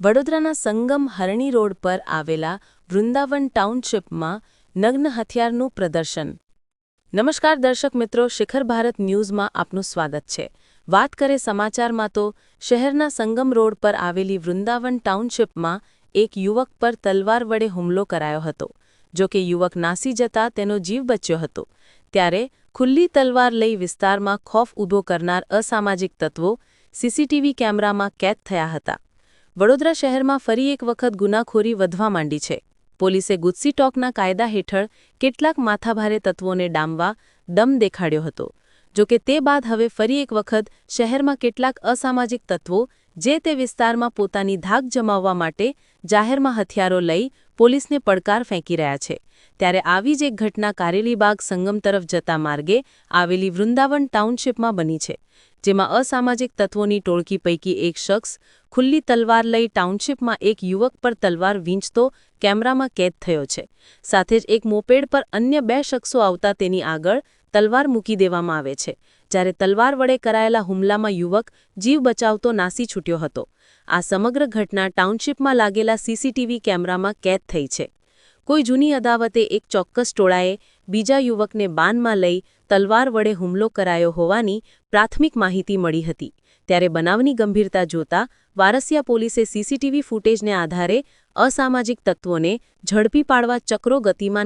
વડોદરાના સંગમ હરણી રોડ પર આવેલા વૃંદાવન ટાઉનશીપમાં નગ્ન હથિયારનું પ્રદર્શન. નમસ્કાર દર્શક મિત્રો, શિખર ભારત ન્યૂઝમાં આપનું સ્વાગત છે. વાત કરે સમાચારમાં તો શહેરના સંગમ રોડ પર આવેલી વૃંદાવન ટાઉનશીપમાં એક યુવક પર તલવાર વડે હુમલો કરાયો હતો. જો કે યુવક નાસી જતા તેનો જીવ બચ્યો હતો. ત્યારે ખુલ્લી તલવાર લઈ વિસ્તારમાં ખોફ ઊભો કરનાર અસામાજિક તત્વો સીસીટીવી કેમેરામાં કેદ થયા હતા. વડોદરા શહેરમાં ફરી એક વખત ગુનાખોરી વધવા માંડી છે. પોલીસે ગુસ્સી ટોકના કાયદા હેઠળ કેટલાક માથાભારે તત્વોને ડામવા દમ દેખાડ્યો હતો. જો કે તે બાદ હવે ફરી એક વખત શહેરમાં કેટલાક અસામાજિક તત્વો જે તે વિસ્તારમાં પોતાની ધાક જમાવવા માટે જાહેરમાં હથિયારો લઈ પોલીસને પડકાર ફેંકી રહ્યા છે. ત્યારે આવી જ એક ઘટના કારેલીબાગ સંગમ તરફ જતા માર્ગે આવેલી વૃંદાવન ટાઉનશીપમાં બની છે, જેમાં અસામાજિક તત્વોની ટોળકી પૈકી એક શખ્સ ખુલ્લી તલવાર લઈ ટાઉનશીપમાં એક યુવક પર તલવાર વીંચતો કેમેરામાં કેદ થયો છે. સાથે જ એક મોપેડ પર અન્ય બે શખ્સો આવતા તેની આગળ તલવાર મૂકી દેવામાં આવે છે, જ્યારે તલવાર વડે કરાયેલા હુમલામાં યુવક જીવ બચાવતો નાસી છૂટ્યો હતો. આ સમગ્ર ઘટના ટાઉનશીપમાં લાગેલા સીસીટીવી કેમેરામાં કેદ થઈ છે. કોઈ જૂની અદાવતે એક ચોક્કસ ટોળાએ બીજા યુવકને બાનમાં લઈ તલવાર વડે હુમલો કરાયો હોવાની પ્રાથમિક માહિતી મળી હતી. ત્યારે બનાવની ગંભીરતા જોતા વારસિયા પોલીસે સીસીટીવી ફૂટેજને આધારે અસામાજિક તત્વોને ઝડપી પાડવા ચક્રો ગતિમાન